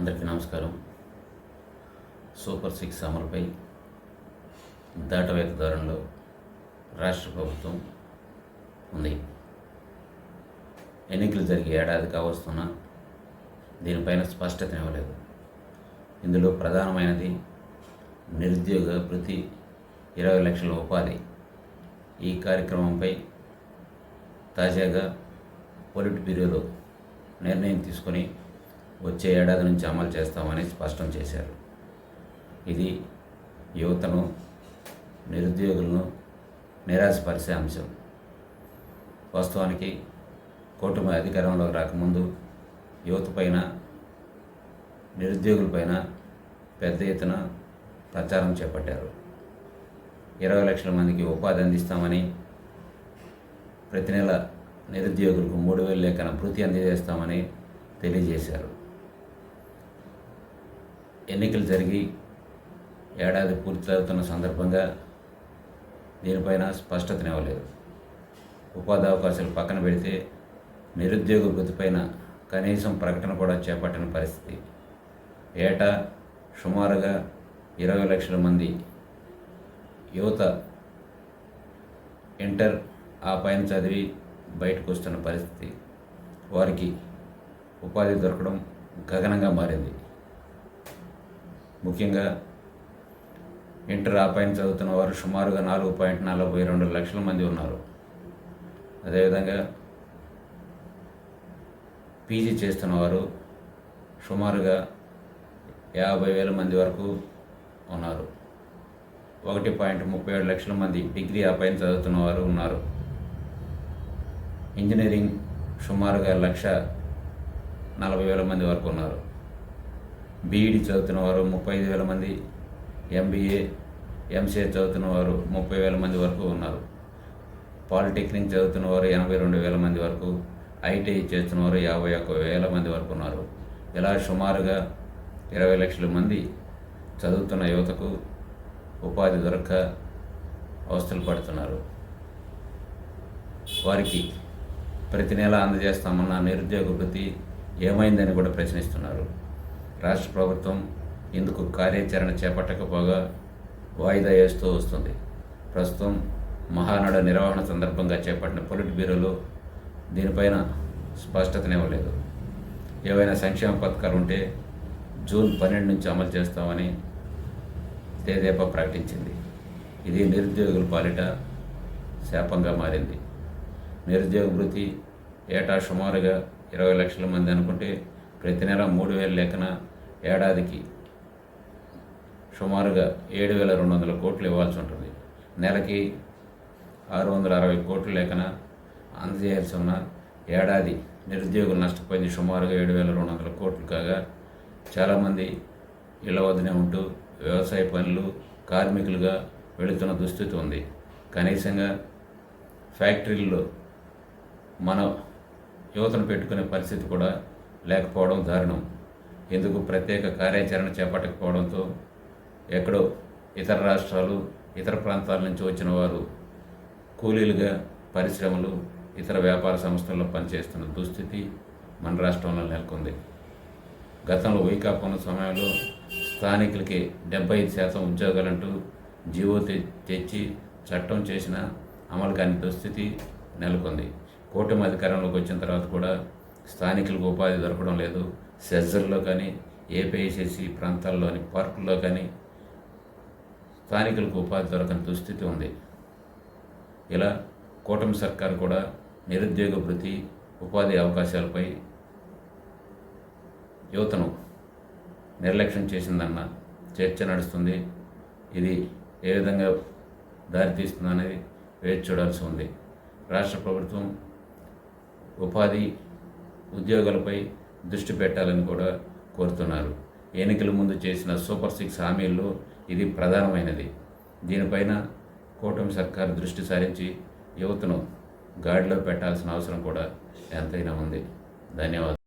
అందరికీ నమస్కారం. Super six అమలుపై దాటవేత ధోరణిలో రాష్ట్ర ప్రభుత్వం ఉంది. ఎన్నికలు జరిగే ఏడాది కావస్తున్నా దీనిపైన స్పష్టత ఇవ్వలేదు ఇందులో ప్రధానమైనది నిరుద్యోగ ప్రతి ఇరవై లక్షల ఉపాధి. ఈ కార్యక్రమంపై తాజాగా పొలిట్ బ్యూరోలో నిర్ణయం తీసుకొని వచ్చే ఏడాది నుంచి అమలు చేస్తామని స్పష్టం చేశారు. ఇది యువతను నిరుద్యోగులను నిరాశపరిచే అంశం. వాస్తవానికి కూటమి అధికారంలోకి రాకముందు యువత పైన నిరుద్యోగులపైన పెద్ద ఎత్తున ప్రచారం చేపట్టారు. ఇరవై లక్షల మందికి ఉపాధి అందిస్తామని ప్రతి నెల నిరుద్యోగులకు మూడు వేలు లెక్కన భృతి అందజేస్తామని తెలియజేశారు. ఎన్నికలు జరిగి ఏడాది పూర్తవుతున్న సందర్భంగా దీనిపైన స్పష్టతనివ్వలేదు. ఉపాధి అవకాశాలు పక్కన పెడితే నిరుద్యోగ వృత్తిపైన కనీసం ప్రకటన కూడా చేపట్టిన పరిస్థితి. ఏటా సుమారుగా ఇరవై లక్షల మంది యువత ఇంటర్ ఆ పైన చదివి బయటకు వస్తున్న పరిస్థితి. వారికి ఉపాధి దొరకడం గగనంగా మారింది. ముఖ్యంగా ఇంటర్ ఆ పైన చదువుతున్న వారు సుమారుగా నాలుగు పాయింట్ నలభై రెండు లక్షల మంది ఉన్నారు. అదేవిధంగా పీజీ చేస్తున్న వారు సుమారుగా యాభై వేల మంది వరకు ఉన్నారు. ఒకటి పాయింట్ ముప్పై ఏడు లక్షల మంది డిగ్రీ ఆ పైన చదువుతున్న వారు ఉన్నారు. ఇంజనీరింగ్ సుమారుగా లక్ష నలభై వేల మంది వరకు ఉన్నారు. బీఈడి చదువుతున్న వారు ముప్పై ఐదు వేల మంది ఎంబీఏ ఎంసీఏ చదువుతున్న వారు ముప్పై వేల మంది వరకు ఉన్నారు. పాలిటెక్నిక్ చదువుతున్న వారు ఎనభై రెండు వేల మంది వరకు ఐటీఐ చేస్తున్న వారు యాభై ఒక్క వేల మంది వరకు ఉన్నారు. ఇలా సుమారుగా ఇరవై లక్షల మంది చదువుతున్న యువతకు ఉపాధి దొరక్క అవస్థలు పడుతున్నారు. వారికి ప్రతి నెల అందజేస్తామన్న నిరుద్యోగ వృత్తి ఏమైందని కూడా ప్రశ్నిస్తున్నారు. రాష్ట్ర ప్రభుత్వం ఇందుకు కార్యాచరణ చేపట్టకపోగా వాయిదా వేస్తూ వస్తుంది. ప్రస్తుతం మహానాడు నిర్వహణ సందర్భంగా చేపట్టిన పొలిట్ బ్యూరోలో దీనిపైన స్పష్టతనివ్వలేదు. ఏవైనా సంక్షేమ పథకాలు ఉంటే జూన్ పన్నెండు నుంచి అమలు చేస్తామని తేదేపా ప్రకటించింది. ఇది నిరుద్యోగుల పాలిట శాపంగా మారింది. నిరుద్యోగ వృత్తి ఏటా సుమారుగా ఇరవై లక్షల మంది అనుకుంటే ప్రతి నెల మూడు వేల లెక్కన ఏడాదికి సుమారుగా ఏడు వేల రెండు వందల కోట్లు ఇవ్వాల్సి ఉంటుంది. నెలకి ఆరు వందల అరవై కోట్లు లేకన అందజేయాల్సి ఉన్న ఏడాది నిరుద్యోగులు నష్టపోయింది సుమారుగా ఏడు వేల రెండు వందల కోట్లు కాగా చాలామంది ఇళ్ళ వద్దనే ఉంటూ వ్యవసాయ పనులు కార్మికులుగా వెళుతున్న దుస్థితి ఉంది. కనీసంగా ఫ్యాక్టరీల్లో మన యువతను పెట్టుకునే పరిస్థితి కూడా లేకపోవడం దారుణం. ఎందుకు ప్రత్యేక కార్యాచరణ చేపట్టకపోవడంతో ఎక్కడో ఇతర రాష్ట్రాలు ఇతర ప్రాంతాల నుంచి వచ్చిన వారు కూలీలుగా పరిశ్రమలు ఇతర వ్యాపార సంస్థల్లో పనిచేస్తున్న దుస్థితి మన రాష్ట్రంలో నెలకొంది. గతంలో వైకాపా ఉన్న సమయంలో స్థానికులకి డెబ్బై ఐదు శాతం ఉద్యోగాలంటూ జీవో తె- తెచ్చి చట్టం చేసిన అమలు కాని దుస్థితి నెలకొంది. కూటమి అధికారంలోకి వచ్చిన తర్వాత కూడా స్థానికులకు ఉపాధి దొరకడం లేదు. సెజర్లో కానీ ఏపీఐసిసి ప్రాంతాల్లోని పార్కుల్లో కానీ స్థానికులకు ఉపాధి దొరకని దుస్థితి ఉంది. ఇలా కూటమి సర్కారు కూడా నిరుద్యోగ వృత్తి ఉపాధి అవకాశాలపై యువతను నిర్లక్ష్యం చేసిందన్న చర్చ నడుస్తుంది. ఇది ఏ విధంగా దారితీస్తుందనేది వేచి చూడాల్సి ఉంది. రాష్ట్ర ప్రభుత్వం ఉపాధి ఉద్యోగాలపై దృష్టి పెట్టాలని కూడా కోరుతున్నారు. ఎన్నికల ముందు చేసిన సూపర్ సిక్స్ హామీల్లో ఇది ప్రధానమైనది. దీనిపైన కూటమి సర్కారు దృష్టి సారించి యువతను గాడిలో పెట్టాల్సిన అవసరం కూడా ఎంతైనా ఉంది. ధన్యవాదాలు.